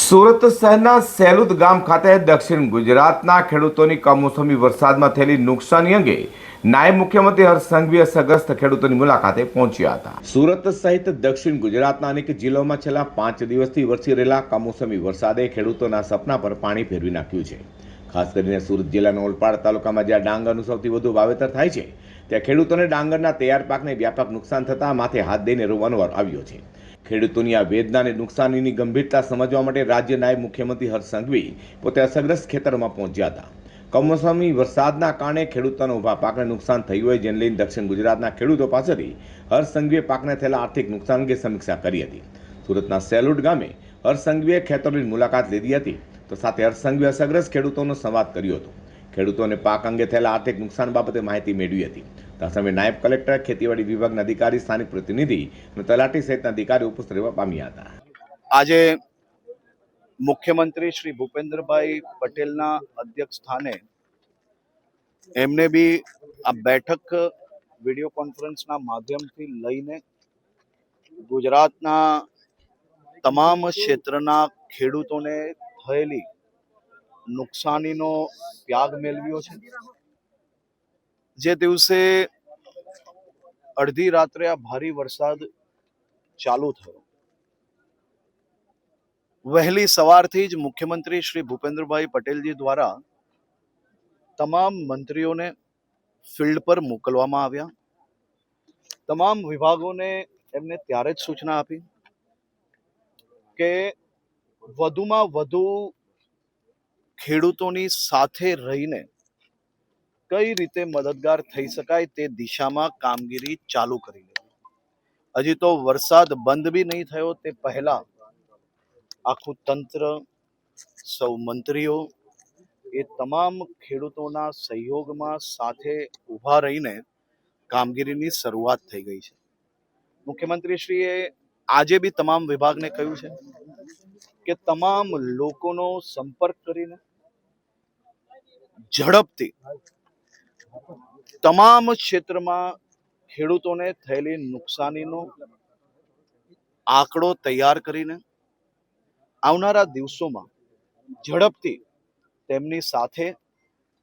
સુરત શહેરના સેલુદ ગામ ખાતે દક્ષિણ ગુજરાતના ખેડૂતોની કમોસમી વરસાદમાં થયેલી નુકસાની અંગે નાયબ મુખ્યમંત્રી હર્ષ સંઘવી અસરગ્રસ્ત ખેડૂતોની મુલાકાતે પહોંચ્યા હતા. સુરત સહિત દક્ષિણ ગુજરાતના અનેક જિલ્લાઓમાં છેલ્લા પાંચ દિવસથી વરસી રહેલા કમોસમી વરસાદે ખેડૂતોના સપના પર પાણી ફેરવી નાખ્યું છે. ખાસ કરીને સુરત જિલ્લાના ઓલપાડ તાલુકામાં જ્યાં ડાંગરનું સૌથી વધુ વાવેતર થાય છે, ત્યાં ખેડૂતોને ડાંગરના તૈયાર પાકને વ્યાપક નુકસાન થતાં માથે હાથ દઈને રોવાનો આવ્યો છે. ખેડૂતોની આ વેદના અને નુકસાનીની ગંભીરતા સમજવા માટે રાજ્ય નાયબ મુખ્યમંત્રી હર્ષ સંઘવી પોતે અસરગ્રસ્ત ખેતરમાં પહોંચ્યા હતા. કમોસમી વરસાદના કારણે ખેડૂતોના ઊભા પાકને નુકસાન થયું હોય જેને લઈને દક્ષિણ ગુજરાતના ખેડૂતો પાસેથી હર્ષ સંઘવીએ પાકને થયેલા આર્થિક નુકસાન અંગે સમીક્ષા કરી હતી. સુરતના સેલુડ ગામે હર્ષ સંઘવીએ ખેતરોની મુલાકાત લીધી હતી. તો સાથે હર્ષ સંઘવીએ અસરગ્રસ્ત ખેડૂતોનો સંવાદ કર્યો હતો. ખેડૂતોને પાક અંગે થયેલા આર્થિક નુકસાન બાબતે માહિતી મેળવી હતી. આ નાયબ કલેક્ટર, ખેતીવાડી વિભાગના અધિકારી, સ્થાનિક પ્રતિનિધિ અને તલાટી સહિતના અધિકારી ઉપસ્થિત રહેવા પામ્યા હતા. આજે મુખ્યમંત્રી શ્રી ભૂપેન્દ્રભાઈ પટેલના અધ્યક્ષ સ્થાને એમને બી આ બેઠક વીડિયો કોન્ફરન્સના માધ્યમથી લઈને ગુજરાતના તમામ ક્ષેત્રના ખેડૂતોને થયેલી નુકસાનીનો ત્યાગ મેળવ્યો છે. જે દિવસે અડધી રાત્રે આ ભારે વરસાદ ચાલુ થયો. વહેલી સવારથી જ મુખ્યમંત્રી શ્રી ભૂપેન્દ્રભાઈ પટેલજી દ્વારા તમામ મંત્રીઓને ફિલ્ડ પર મોકલવામાં આવ્યા. તમામ વિભાગોને એમને ત્યારે જ સૂચના આપી કે વધુમાં વધુ ખેડૂતોની સાથે રહીને કઈ રીતે મદદગાર થઈ શકાય તે દિશામાં કામગીરી ચાલુ કરી લેવી? હજી તો વરસાદ બંધ બી નહીં થયો, તે પહેલા આખું તંત્ર, સૌ મંત્રીઓ એ તમામ ખેડૂતોના સહયોગમાં સાથે ઊભા રહીને કામગીરીની શરૂઆત થઈ ગઈ છે. મુખ્યમંત્રીશ્રીએ આજે બી તમામ વિભાગને કહ્યું છે કે તમામ લોકોનો સંપર્ક કરીને ઝડપથી તમામ ક્ષેત્રમાં ખેડૂતોને થયેલી નુકસાનીનો આંકડો તૈયાર કરીને આવનારા દિવસોમાં ઝડપથી તેમની સાથે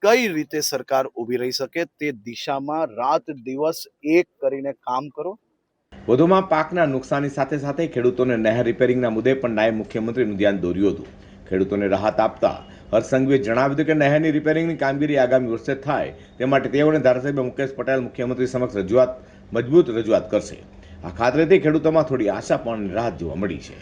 કઈ રીતે સરકાર ઊભી રહી શકે તે દિશામાં રાત દિવસ એક કરીને કામ કરો. વધુમાં પાકના નુકસાની સાથે સાથે ખેડૂતોને નહેર રિપેરિંગના મુદ્દે પણ નાયબ મુખ્યમંત્રીનું ધ્યાન દોર્યું હતું. ખેડૂતોને રાહત આપતા હર્ષ સંઘવીએ જણાવ્યું હતું કે નહેરની રિપેરિંગની કામગીરી આગામી વર્ષે થાય. તે માટે તેઓને ધારાસભ્ય મુકેશ પટેલ, મુખ્યમંત્રી સમક્ષ રજૂઆત, મજબૂત રજૂઆત કરશે. આ ખાતરેથી ખેડૂતોમાં થોડી આશા પણ રાહત જોવા મળી છે.